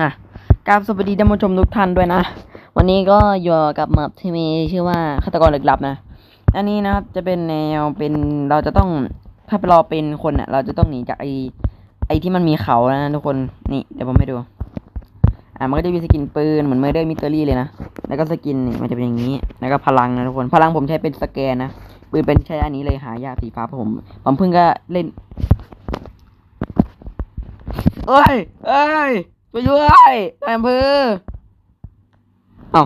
อะกราบสวัสดีท่านผู้ชมทุกท่านด้วยนะ วันนี้ก็อยู่กับแมปที่มีชื่อว่าฆาตกรลึกลับนะ อันนี้นะครับจะเป็นแนวเป็นเราจะต้องถ้าเราเป็นคนอะ เราจะต้องหนีจากไอไอที่มันมีเขานะทุกคนนี่เดี๋ยวผมให้ดู อะมันก็จะมีสกินปืนเหมือนเมอร์เดอร์มิเตอรี่เลยนะ แล้วก็สกินนี่มันจะเป็นอย่างนี้ แล้วก็พลังนะทุกคน พลังผมใช้เป็นสแกนนะปืนเป็นใช้อันนี้เลยหายากสีฟ้าผม ผมเพิ่งก็เล่น เอ้ยเอ้ยไปด้วยนายอำเภอเอ้า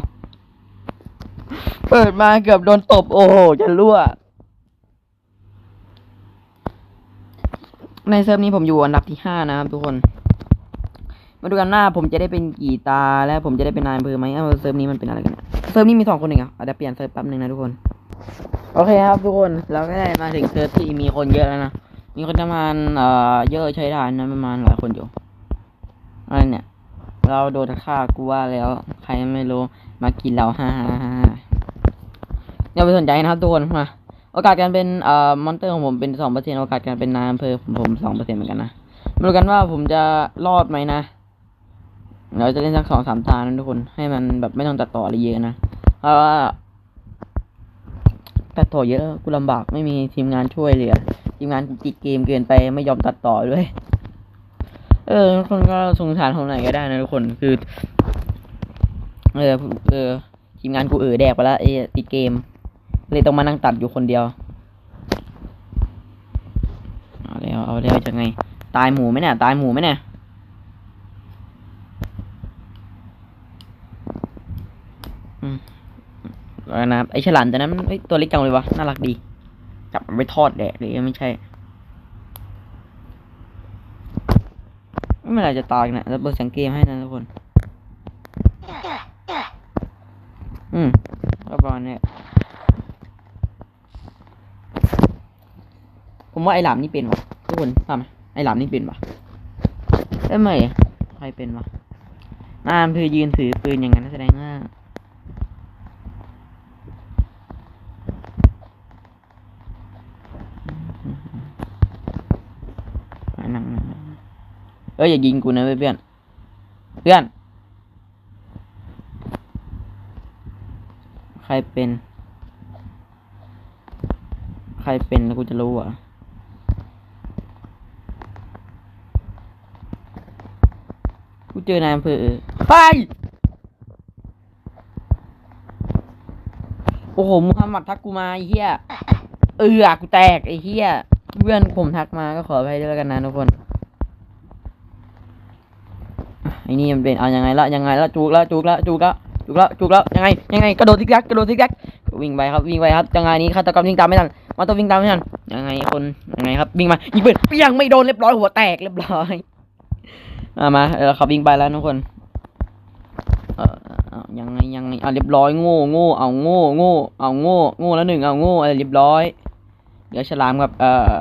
เปิดมาเกือบโดนตบ โอ้โหจะรั่ว ในเซิร์ฟนี้ผมอยู่อันดับที่ห้านะครับทุกคน มาดูกันหน้าผมจะได้เป็นกี่ตา และผมจะได้เป็นนายอำเภอไหมเอ้าเซิร์ฟนี้มันเป็นอะไรกันเนี่ยเซิร์ฟนี้มีสองคนเองเหรออาจจะเปลี่ยนเซิร์ฟแป๊บหนึ่งนะทุกคน โอเคครับทุกคน เราก็ได้มาถึงเซิร์ฟที่มีคนเยอะแล้วนะ มีคนประมาณเอ่อเยอะใช้ได้นะประมาณหลายคนอยู่อะไรเนี่ย เราโดนฆ่ากูว่าแล้ว ใครไม่รู้มากินเราฮ่าฮ่าฮ่าอย่าไปสนใจนะครับทุกคนมาโอกาสการเป็นเอ่อมอนเตอร์ของผมเป็นสองเปอร์เซ็นต์โอกาสการเป็นนายอำเภอผมผมสองเปอร์เซ็นต์เหมือนกันนะมาดูกันว่าผมจะรอดไหมนะเราจะเล่นสักสองสามตานะทุกคนให้มันแบบไม่ต้องตัดต่ออะไรเยอะนะเพราะว่าตัดต่อเยอะกูลำบากไม่มีทีมงานช่วยเลือ ทีมงานติดเกมเกินไปไม่ยอมตัดต่อด้วย เออทุกคนก็สงสารผมหน่ก็ได้นะทุกคนคือ เออเออทีมงานกูเออแดกไปแล้วไอ้ติดเกม เลยต้องมานั่งตัดอยู่คนเดียวเอาแล้วเอาแล้วจะไง ตายหมูไหมเนี่ยตายหมูไหมเนี่ยอืมแล้วนะไอ้ฉลามตัวนั้นตัวเล็กจังเลยวะน่ารักดี จับมันไปทอดแดกเลยไม่ใช่ ไม่เป็นไรจะตายนะแล้วเปิดเสียงเกมให้นะทุกคน อืมก็ประมาณเนี้ยผมว่าไอ้หลามนี่เป็นวะทุกคนทำไหมไอ้หลามนี่เป็นวะเอ้ยไม่ใครเป็นวะนามคือยืนถือปืนอย่างนั้นแสดงว่านั่งนั่งนั่งเอ้ยอย่ายิงกูนะเว้ยเพื่อนเพื่อน ใครเป็น ใครเป็นแล้วกูจะรู้อะกูเจอนายอำเภอไปโอ้โหมุฮัมมัดทักกูมาไอ้เหี้ย เออกูแตกไอ้เหี้ย เพื่อนผมทักมาก็ขอไปด้วยแล้วกันนะทุกคน ไอ้นี่มันเป็นเอายังไงละยังไงละจุกละจุกละจุกละจุกละจุกละยังไงยังไงกระโดดซิกแซกกระโดดซิกแซกวิ่งไปครับวิ่งไปครับจังไงนี้ฆาตกรวิ่งตามไม่ทันมาต้องวิ่งตามไม่ทันยังไงคนยังไงครับวิ่งมายิงปืนเปียงไม่โดนเรียบร้อยหัวแตกเรียบร้อยอามาเออเขาวิ่งไปแล้วทุกคนเออเอยังไงยังไงอะเรียบร้อยโง่โง่เอาโง่โง่เอาโง่โง่แล้วหนึ่งเอาโง่อะไรเรียบร้อยเดี๋ยวฉลามกับเอ่อ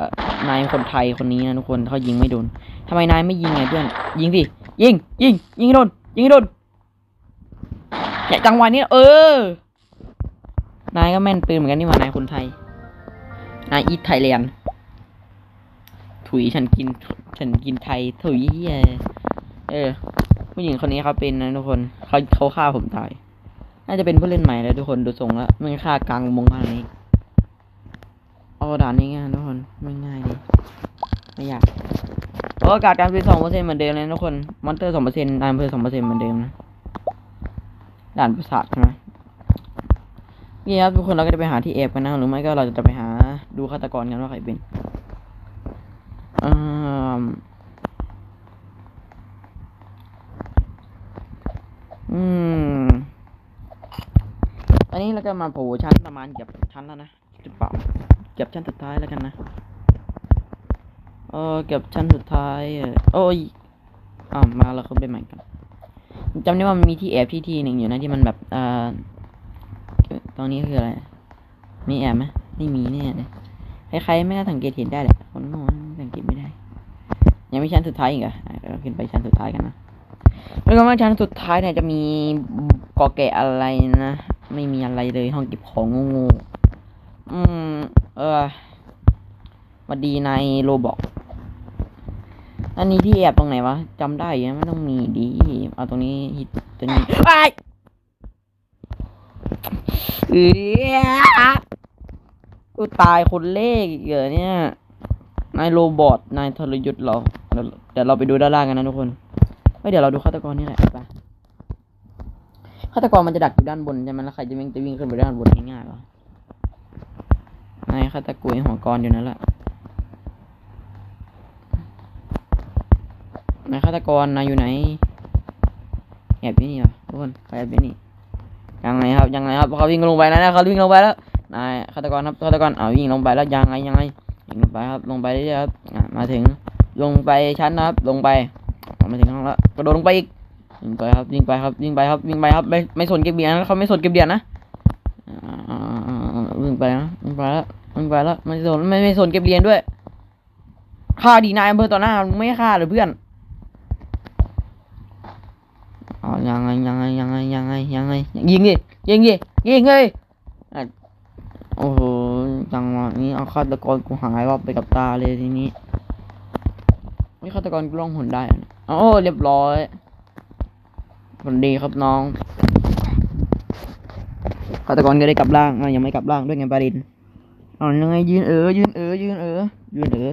นายคนไทยคนนี้นะทุกคนเขายิงไม่โดนทำไมนายไม่ยิงไงเพื่อนยิงสิ ยิง ยิง ยิงโดน ยิงโดนเนี่ยจังหวะนี้เออ นายก็แม่นปืนเหมือนกันนี่หว่านายคนไทย นายอีทไทยแลนด์ถุยฉันกิน ฉันกินไทย ถุยเหี้ยเออ ผู้หญิงคนนี้เขาเป็นนะทุกคนเขาเขาฆ่าผมตาย น่าจะเป็นผู้เล่นใหม่แล้วทุกคนดูทรงแล้วไม่ฆ่ากลางอุมงขนาดนี้เอาด่านนี้ง่ายทุกคนไม่ง่ายเลยไม่อยาก โอกาสการเป็นสองเปอร์เซ็นต์เหมือนเดิมเลยนะทุกคนมอนเตอร์สองเปอร์เซ็นต์นายอำเภอสองเปอร์เซ็นต์เหมือนเดิมนะด่านประสาทใช่ไหมนี่ครับทุกคนเราก็จะไปหาที่แอบกันนะหรือไม่ก็เราจะไปหาดูฆาตกรกันว่าใครเป็นอืมอืมอันนี้เราจะมาโผล่ชั้นประมาณเกือบชั้นแล้วนะหรือเปล่าเกือบชั้นสุดท้ายแล้วกันนะ เออเก็บชั้นสุดท้ายเออโอ้ยอ่ามาแล้วเขาไปใหม่กันจำได้ว่ามันมีที่แอบที่ที่หนึ่งอยู่นะที่มันแบบอ่อตรงนี้คืออะไรมีแอบไหมไม่มีแน่เลยใครๆไม่น่าสังเกตเห็นได้แหละคนโง่สังเกตไม่ได้ ยังม่ชั้นสุดท้ายอีกเหรออะเราขึ้นไปชั้นสุดท้ายกันนะแล้วก็ว่าชั้นสุดท้ายเนี่ยจะมีกอแกะอะไรนะไม่มีอะไรเลยห้องเก็บของง่ๆอืม เออมาดีในโรบอก อันนี้ที่แอบตรงไหนวะจำได้ยู่นะมันต้องมีดีเอาตรงนี้ฮิตตัวนี้ไอ้ายเอ้ยกูตายคนเลขอีกเหรอเนี่ยนายโรบอทนายทรยุทธ์เราเดี๋ยวเราไปดูด้านล่างกันนะทุกคนเฮ้ยเดี๋ยวเราดูฆาตกรนี่แหละไปฆาตกรมันจะดักอยู่ด้านบนใช่ไหมแล้วใครจะวิ่งจะวิ่งขึ้นไปด้านบนง่ายๆหรอนายฆาตกรหัวกรอยู่นั่นแหละ นายฆาตกรนายอยู่ไหนแอบอยู่นี่เหรอทุกคนไปแอบอยู่นี่ยังไงครับยังไงครับเขาวิ่งลงไปแล้วนะเขาวิ่งลงไปแล้วนายฆาตกรครับฆาตกรเอาวิ่งลงไปแล้วยังไงยังไงวิ่งลงไปครับลงไปเรื่อยครับมาถึงลงไปชั้นนะครับ ลงไปมาถึงข้างล่างแล้วกระโดดลงไปอีกวิ่งไปครับวิ่งไปครับวิ่งไปครับวิ่งไปครับไม่ไม่สนเก็บเบียร์นะเขาไม่สนเก็บเบียร์นะวิ่งไปนะวิ่งไปแล้ววิ่งไปแล้วไม่สนไม่ไม่สนเก็บเบียร์ด้วยฆ่าดีนายอำเภอต่อหน้าไม่ฆ่าเหรือเพื่อน อ๋อยังไงยังไงยังไงยังไงยังไงยิงดิยิงดิยิงเลยโอ้โหจังหวะนี้เอาฆาตกรกูหายรอบไปกับตาเลยทีนี้ไม่ฆาตกรกูล่องหนได้โอ้เรียบร้อยสวัสดีครับน้องฆาตกรก็ได้กลับร่างยังไม่กลับร่างด้วยไงปารินอ๋อยังไงยืนเออยืนเออยืนเออยืนเออ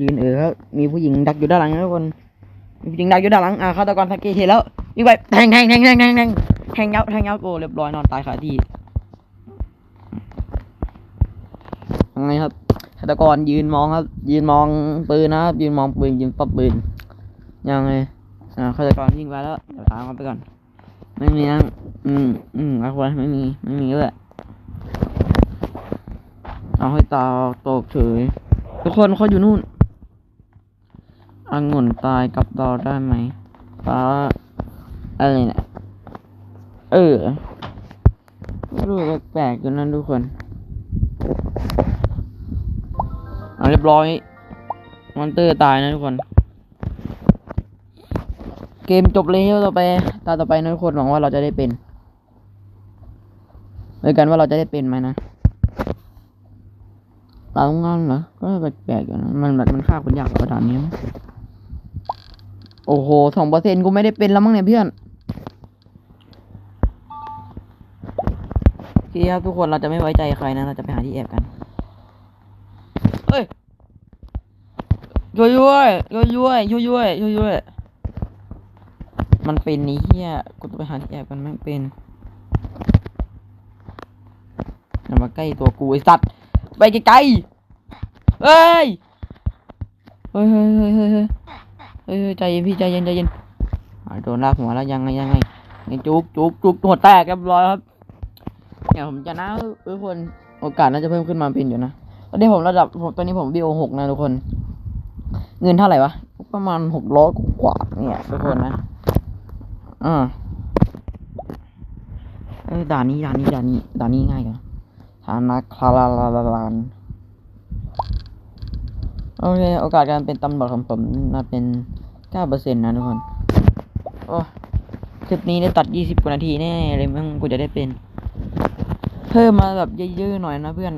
ยืนเออครับมีผู้หญิงดักอยู่ด้านหลังนะทุกคน จริงได้อยู่ด้านหลังอ่าฆาตกรทักกี้เทแล้ววิ่งไปแทงแทงแทงแทงแทงแทงแทงยับแทงยับโอ้เรียบร้อยนอนตายคาที่ยังไงครับฆาตกรยืนมองครับ ยืนมองปืนนะครับ ยืนมองปืนยืนปับปืนยังไงอ่าฆาตกรวิ่งไปแล้วเดี๋ยวตามเขาไปก่อน ไม่มีนะอืมอืมอะไรไม่มีไม่มีเลยเอาให้ตาตกเฉยทุกคนเขาอยู่นู่น องุ่นตายกับดอได้ไหมฟ้าอะไรเนี่ยเออรู้แปลกๆอยู่นั่นทุกคนเอาเรียบร้อย มอนเตอร์ตายนะทุกคน เกมจบแล้วต่อไป ตาต่อไปนะทุกคนหวังว่าเราจะได้เป็นเลยกันว่าเราจะได้เป็นไหมนะตางานเหรอ ก็แปลกๆอยู่นะ มันแบบมันฆ่าคนยากกว่าด่านนี้มั้ง โอ้โหสองเปอร์เซ็นกูไม่ได้เป็นแล้วมั้งเนี่ยเพื่อนโอเคครับทุกคนเราจะไม่ไว้ใจใครนะ เราจะไปหาที่แอบกัน เฮ้ยช่วยด้วยช่วยด้วยช่วยด้วยช่วยด้วยมันเป็นนี้เฮียกูต้องไปหาที่แอบกันไม่เป็นอย่ามาใกล้ตัวกูไอ้สัตว์ ไปไกลๆเฮ้ย เฮ้ยเฮ้ยเฮ้ย เฮ้ยใจเย็นพี่ใจเย็นใจเย็นโดนลากหัวแล้วยังไงยังไงนี่จุกจุกจุกหัวแตกเรียบร้อยครับเดี๋ยผมจะนะทุกคนโอกาสน่าจะเพิ่มขึ้นมาเป็นอยู่นะตอนนี้ผมระดับผมตอนนี้ผมวิวหกนะทุกคน เงินเท่าไหร่วะประมาณหกร้อยกว่าเนี่ยทุกคนนะอ่าเออด่านนี้ด่านนี้ด่านนี้ด่านนี้ง่ายกว่าฐานะคลาลาลาลาลาน โอเค โอกาสการเป็นตำรวจของผมมาเป็นเก้าเปอร์เซ็นต์นะทุกคน โอ้คลิปนี้ได้ตัดยี่สิบกว่านาทีแน่เลยมั้งกูจะได้เป็น เพิ่มมาแบบเยอะๆหน่อยนะเพื่อน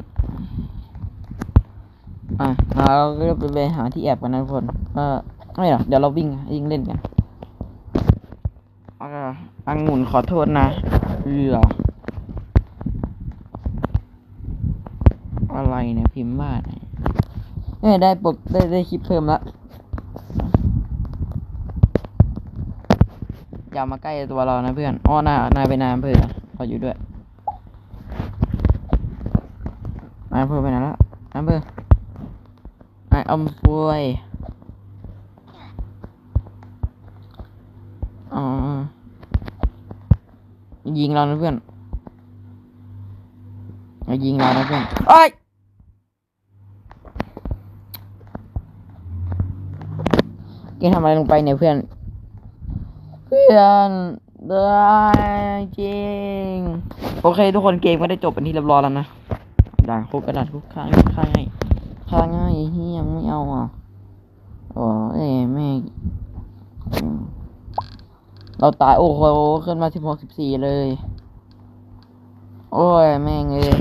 อะเราก็ไปหาที่แอบกันนะทุกคนก็ไม่หรอกเดี๋ยวเราวิ่งวิ่งเล่นกันอ่าอังุ่นขอโทษนะเอืออะไรเนี่ยพิมพ์ว่าเนี่ย เอ้ได้ปกได้ได้คลิปเพิ่มละอย่ามาใกล้ตัวเรานะเพื่อนอ้อหน้านายไปนายอำเภอเราอยู่ด้วยนายอำเภอไปไหนแล้วนายอำเภอนายอำเภออ๋อยิงเรานะเพื่อนย่ายิงเรานะเพื่อนเอ้ย แกทำอะไรลงไปเนี่ยเพื่อน เพื่อนได้จริง โอเค ทุกคนเกมก็ได้จบเป็นที่เรียบร้อยแล้วนะด่าคุกกระดาษคุกข้างข้างให้ข้างง่ายเฮียยังไม่เอาอะโอ้เอ้แม่เราตายโอ้โหขึ้นมาสิบหกสิบสี่เลย โอ้ย แม่งเลย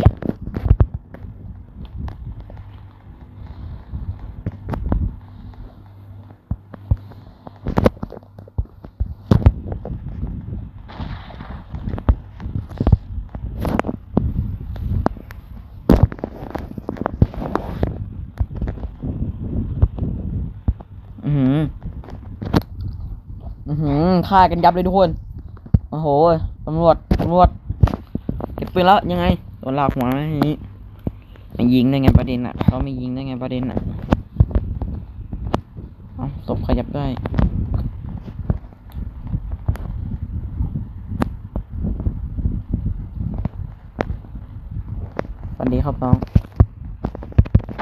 หือฆ่ากันยับเลยทุกคน โอ้โหตำรวจตำรวจเก็บปืนแล้วยังไงโดนลากหัวไหมอย่างนี้ไม่ยิงได้ไงประเด็นอะเขาไม่ยิงได้ไงประเด็นอะศพขยับได้สวัสดีครับน้อง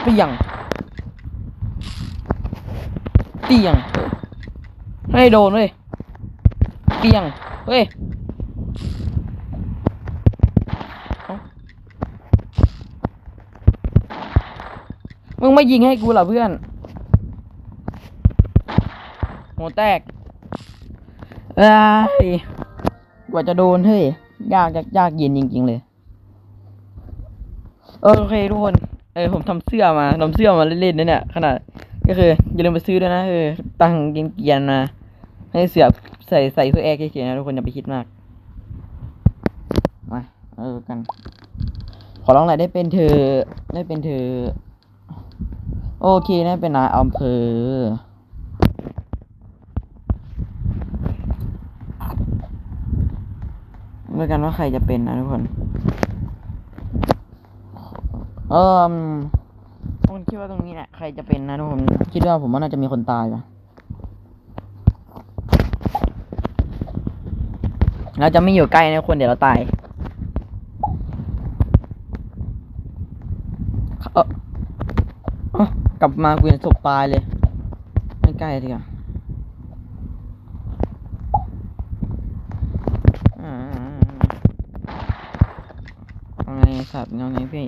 เปียงเปียงไม่ได้โดนเว้ย ปียง เฮ้ยมึงไม่ยิงให้กูเหรอเพื่อน หัวแตกเอ้ยกว่าจะโดนเฮ้ย ยากยากยากเย็นจริง ๆ เลยเออโอเคทุกคน เออผมทำเสื้อมาทำเสื้อมาเล่นๆนะเนี่ย ขนาด ก็คือ อย่าลืมไปซื้อด้วยนะ เออ ตังเกียนๆมา ให้เสือใส่ใส่เพื่อแอร์เฉยๆนะทุกคนอย่าไปคิดมาก มาเออกัน ขอร้องหน่อยได้เป็นเธอ ได้เป็นเธอ โอเคได้เป็นนายอำเภอเมื่อกันว่าใครจะเป็นนะทุกคน เออผมคิดว่าตรงนี้แหละใครจะเป็นนะทุกคน คิดว่าผมว่าน่าจะมีคนตายปะ เราจะไม่อยู่ใกล้นะคนเดี๋ยวเราตายเออเอ้ากลับมากูยังศพตายเลย ไม่ใกล้ดีกว่าอ่าเอาไงสัตว์เอาไงพี่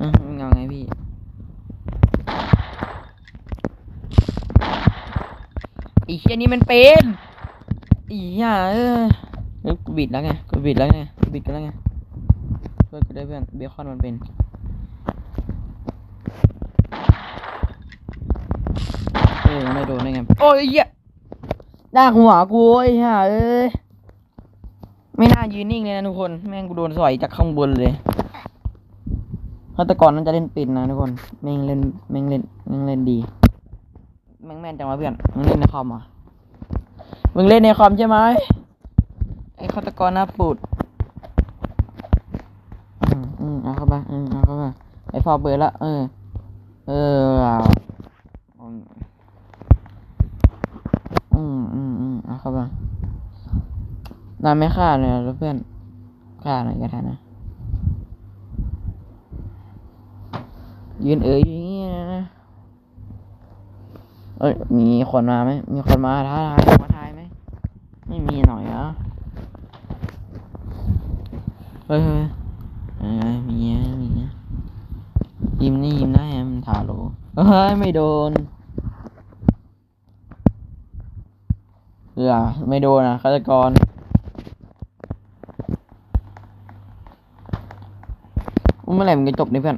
อืมมึงเอาไงพี่ ไอี เชี่ยนี่มันเป็นอีห่าเออเฮ้ยกูบิดแล้วไงกูบิดแล้วไงกูบิดกันแล้วไงช่วยกูได้วยเพื่อนเบคอนมันเป็นเออไม่โดนได้ไงโอ้ยไอ้เหี้ยด่าหัวกูไอ้ห่าเอ้ยไม่น่ายืนนิ่งเลยนะทุกคน แม่งกูโดนสอยจากข้างบนเลยฆาตกรนั้นจะเล่นปินนะทุกคน แม่งเล่นแม่งเล่นแม่งเล่นดี แม่งแม่นจังวะเพื่อนมึงเล่นในคอมเหรอะ มึงเล่นในคอมใช่ไหมไอ้ฆาตกรหน้าปูดอืมอืมเอาเข้าไปอืมเอาเข้าไปไอ้ฟอเบิร์ดละเออ เอออาอืมอืมอืมเอาเข้าไปนายไม่ฆ่าเลยเหรอเพื่อนฆ่าหน่อยก็ได้นะยืนเอ๋ยอยู่อย่างนี้นะเอ้ยมีคนมาไหมมีคนมาท้าทายมาทาย ไม่มีหน่อยเหรอเฮ้ยเฮ้ยเอ้ยมีอะมีอะยิ้มนี่ยิ้มได้อมันทาโลเฮ้ยไม่โดนเออไม่โดนอะฆาตกรเมื่อไหร่มึงจะจบเนี่ยเพื่อน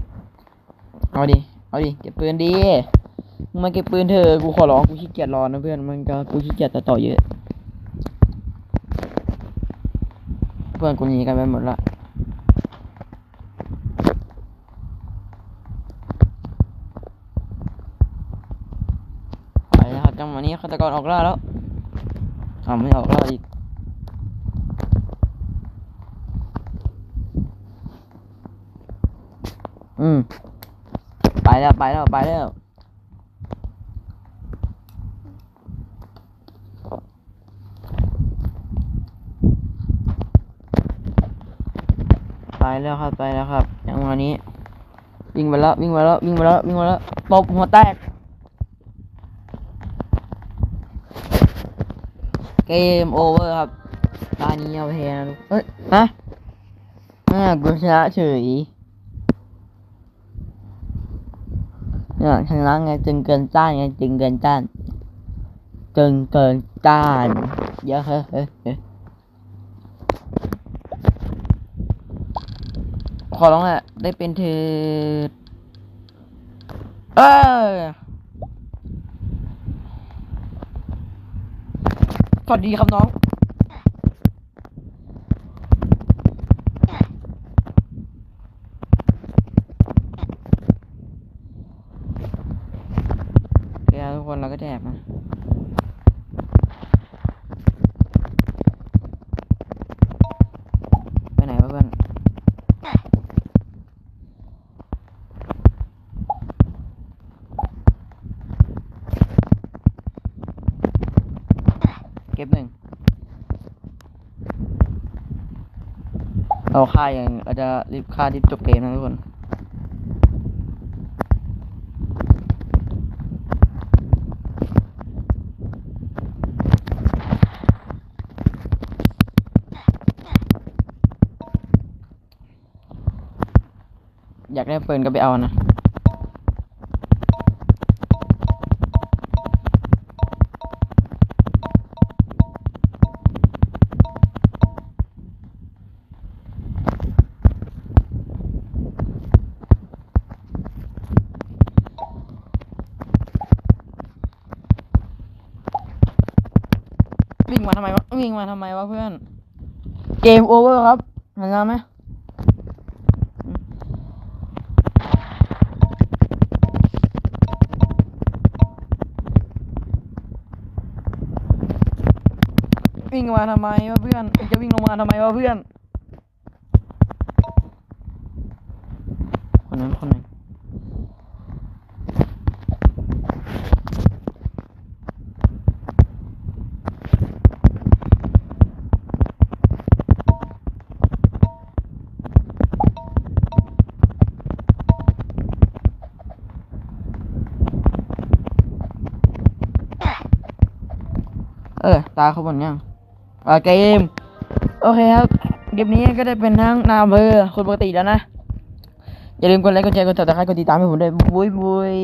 เอาดิ เอาดิ เก็บปืนดีมึงมาเก็บปืนเถอะกูขอร้อง กูขี้เกียจรอนะเพื่อน มันก็กูขี้เกียจต่ต่อเยอะ เพื่อนกูหนีกันไปหมดละไปแล้วครับจังหวะนี้ฆาตกรออกล่าแล้วอ้าวไม่ออกล่าอีกอืม ไปแล้วไปแล้วไปแล้ว ไป แล้วครับไปแล้วครับจังหวะนี้ วิ่งไปแล้ววิ่งไปแล้ววิ่งไปแล้ววิ่งไปแล้วตบหัวแตกเกมโอเวอร์ครับตานี้เอาแพ้นะลูกเอ้ยฮะอ่ากูชนะเฉยเนี่ยชนะไงจึงเกินต้านไงจึงเกินต้าน จึงเกินต้านเยอะเฮ้ย ขอร้องอะได้เป็นเธอเออสวัสดีครับน้องแดี๋วทุกคนเราก็แดบนะ เราฆ่าอย่างเราจะรีบฆ่ารีบจบเกมนะทุกคนอยากได้ปืนก็ไปเอานะ งมาทำไมวะวิ่งมาทำไมวะเพื่อน เกมโอเวอร์ครับเห็นไหมวิ่งมาทำไมวะเพื่อน จะวิ่งลงมาทำไมวะเพื่อนคนนั้นคนไหนเออ ตาเขาบนยังอ่าเกม โอเคครับ เกมนี้ก็ได้เป็นทั้งนามเภอคนปกติแล้วนะ อย่าลืมกดไลค์กดแชร์กดติดตามกดติดตามให้ผมด้วยบุยบุย